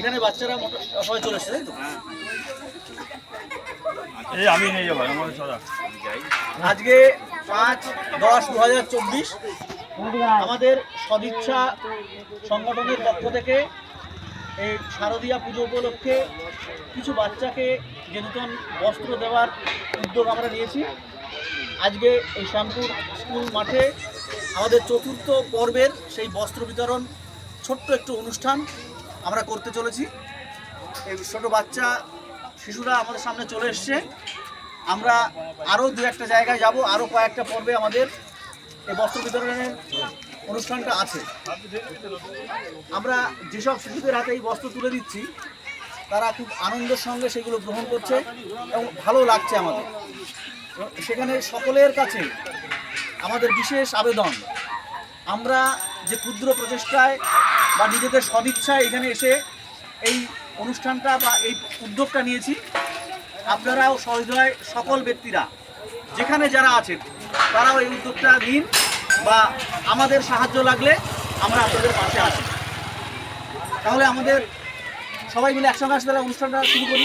এখানে বাচ্চারা সবাই চলে এসছে তাই তো? এই আমি নিয়ে যাব আমার সদা আজকে পাঁচ দশ দু হাজার চব্বিশ আমাদের সদিচ্ছা সংগঠনের পক্ষ থেকে এই শারদীয়া পুজো উপলক্ষে কিছু বাচ্চাকে যে নতুন বস্ত্র দেওয়ার উদ্যোগ আমরা নিয়েছি। আজকে এই শ্যামপুর স্কুল মাঠে আমাদের চতুর্থ পর্বের সেই বস্ত্র বিতরণ ছোট্ট একটু অনুষ্ঠান। আমরা করতে চলেছি। এই ছোটো বাচ্চা, শিশুরা আমাদের সামনে চলে এসছে। আমরা আরও দু একটা জায়গায় যাব আরও কয়েকটা পর্বে আমাদের এই বস্ত্র বিতরণের অনুষ্ঠানটা আছে। আমরা যেসব শিশুদের হাতে এই বস্ত্র তুলে দিচ্ছি, তারা খুব আনন্দের সঙ্গে সেগুলো গ্রহণ করছে এবং ভালো লাগছে আমাদের। সেখানে সকলের কাছে আমাদের বিশেষ আবেদন। আমরা যে ক্ষুদ্র প্রচেষ্টায় বা নিজেদের সদিচ্ছায় এখানে এসে এই অনুষ্ঠানটা বা এই উদ্যোগটা নিয়েছি। আপনারাও সহৃদয় সকল ব্যক্তিরা, যেখানে যারা আছেন, তারাও এই উদ্যোগটা নিন বা আমাদের সাহায্য লাগলে আমরা আপনাদের পাশে আছি। তাহলে আমাদের সবাই মিলে একসঙ্গে আসতে অনুষ্ঠানটা শুরু করি।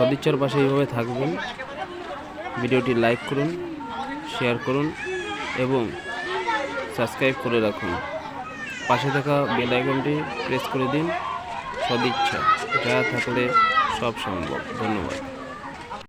সদিচ্ছার পাশে এইভাবে থাকবেন। ভিডিওটি লাইক করুন, শেয়ার করুন এবং সাবস্ক্রাইব করে রাখুন। পাশে থাকা বেল আইকনটি প্রেস করে দিন। সদিচ্ছা, যা থাকলে সব সম্ভব। ধন্যবাদ।